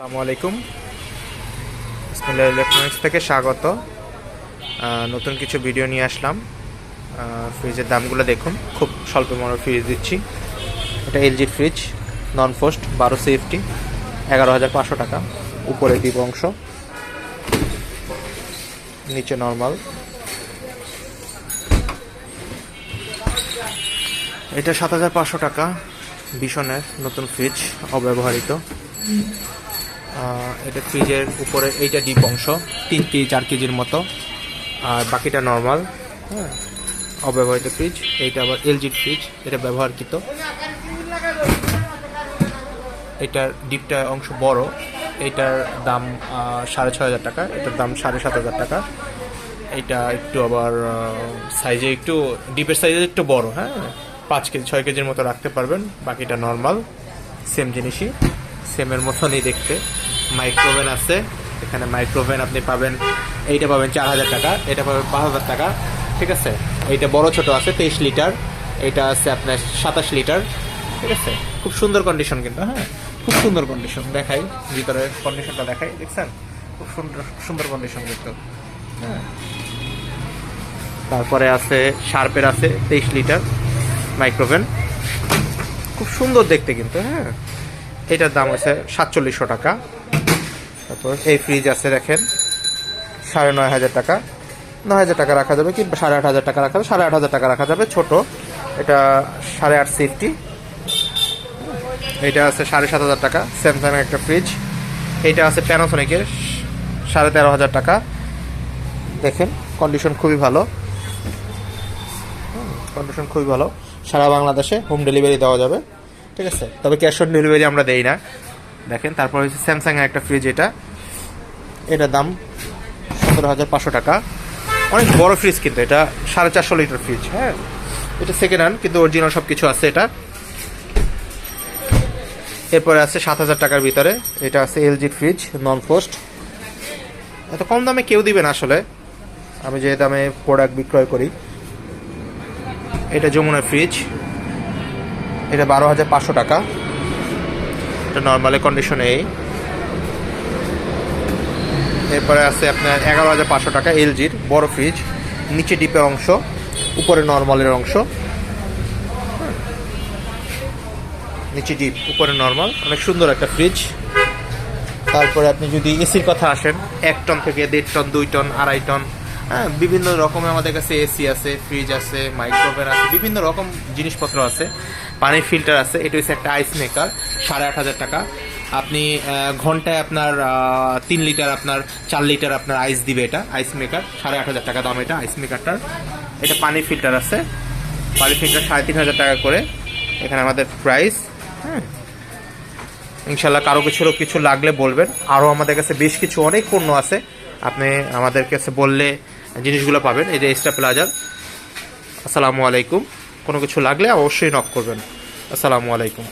আসসালামু আলাইকুম। ইলেকট্রনিক্স থেকে স্বাগত। নতুন কিছু ভিডিও নিয়ে আসলাম। ফ্রিজের দামগুলো দেখুন। খুব স্বল্প মূল্য ফ্রিজ দিচ্ছি। এটা এলজির ফ্রিজ নন ফোস্ট বারো সেফটি এগারো হাজার পাঁচশো টাকা। উপরে দ্বীপ অংশ। নিচে নর্মাল এটা সাত হাজার পাঁচশো টাকা বিশনের নতুন ফ্রিজ অব্যবহৃত। এটা ফ্রিজের উপরে এইটা ডিপ অংশ, তিন কেজি চার কেজির মতো। আর বাকিটা নর্মাল হ্যাঁ অব্যবহৃত ফ্রিজ এইটা আবার এলজির ফ্রিজ এটা ব্যবহারকৃত। এটার ডিপটা অংশ বড়, এটার দাম সাড়ে ছয় হাজার টাকা, এটার দাম সাড়ে সাত হাজার টাকা। এটা একটু আবার সাইজে একটু ডিপের সাইজে একটু বড় হ্যাঁ পাঁচ কেজি, ছয় কেজির মতো রাখতে পারবেন, বাকিটা নর্মাল সেম জিনিসই সেমের মতনই দেখতে। মাইক্রোওভেন আছে। এখানে মাইক্রোওভেন আপনি পাবেন, এইটা পাবেন চার হাজার টাকা, এটা পাবেন পাঁচ হাজার টাকা, ঠিক আছে? এইটা বড় ছোট আছে, তেইশ লিটার, এটা আছে আপনার সাতাশ লিটার, ঠিক আছে? খুব সুন্দর কন্ডিশন কিন্তু হ্যাঁ? খুব সুন্দর কন্ডিশন দেখাই ভিতরে কন্ডিশনটা দেখাই, দেখছেন? খুব সুন্দর সুন্দর কন্ডিশন কিন্তু হ্যাঁ? তারপরে আছে, শার্পের আছে, তেইশ লিটার মাইক্রোভেন খুব সুন্দর দেখতে কিন্তু হ্যাঁ? এটার দাম হচ্ছে সাতচল্লিশশো টাকা। তারপর এই ফ্রিজ আছে দেখেন। সাড়ে নয় হাজার টাকা। নয় হাজার টাকা রাখা যাবে কি? সাড়ে আট হাজার টাকা রাখা যাবে। সাড়ে আট হাজার টাকা রাখা যাবে ছোট। এটা সাড়ে আট সিফটি এটা আছে সাড়ে সাত হাজার টাকা। স্যামসাং একটা ফ্রিজ এইটা আছে প্যানাসোনিকের সাড়ে তেরো হাজার টাকা। দেখেন কন্ডিশন খুবই ভালো। কন্ডিশন খুবই ভালো। সারা বাংলাদেশে হোম ডেলিভারি দেওয়া যাবে। ঠিক আছে? তবে ক্যাশ অন ডেলিভারি আমরা দেই না। দেখেন, তারপর হচ্ছে স্যামসাং এর একটা ফ্রিজ এটা। এটার দাম সতেরো হাজার পাঁচশো টাকা। অনেক বড় ফ্রিজ কিন্তু এটা, সাড়ে চারশো লিটার ফ্রিজ হ্যাঁ? এটা সেকেন্ড হ্যান্ড কিন্তু অরিজিনাল সব কিছু আছে এটা। এরপরে আছে সাত হাজার টাকার ভিতরে। এটা আছে এলজির ফ্রিজ নন ফোস্ট এত কম দামে কেউ দিবেন আসলে। আমি যে দামে প্রোডাক্ট বিক্রয় করি। এটা যমুনা ফ্রিজ এটা বারো হাজার পাঁচশো টাকা। এটা নর্মালি কন্ডিশনে এই। এরপরে আছে আপনার এগারো হাজার পাঁচশো টাকা এলজির, বড় ফ্রিজ নিচে ডিপের অংশ, উপরে নর্মালের অংশ। নিচে ডিপ উপরে নর্মাল অনেক সুন্দর একটা ফ্রিজ তারপরে আপনি যদি এসির কথা আসেন, এক টন থেকে দেড় টন দুই টন আড়াই টন হ্যাঁ বিভিন্ন রকমের আমাদের কাছে এসি আছে ফ্রিজ আছে মাইক্রোওভেন আছে, বিভিন্ন রকম জিনিসপত্র আছে। পানির ফিল্টার আছে, এটা হচ্ছে একটা আইস মেকার সাড়ে আট হাজার টাকা। আপনি ঘন্টায় আপনার তিন লিটার আপনার, চার লিটার আপনার আইস দিবে এটা আইস মেকার সাড়ে আট হাজার টাকা দাম এটা আইস মেকারটার এটা পানির ফিল্টার আছে। পানির ফিল্টার সাড়ে তিন হাজার টাকা করে। এখানে আমাদের প্রাইস হ্যাঁ। ইনশাল্লাহ কারও কিছুরও কিছু লাগলে বলবেন। আরও আমাদের কাছে বেশ কিছু অনেক পণ্য আছে। আপনি আমাদের কাছে বললে জিনিসগুলো পাবেন, এই যে এক্সট্রা প্লাজার আসসালামু আলাইকুম। কোনো কিছু লাগলে অবশ্যই নক করবেন। আসসালামু আলাইকুম।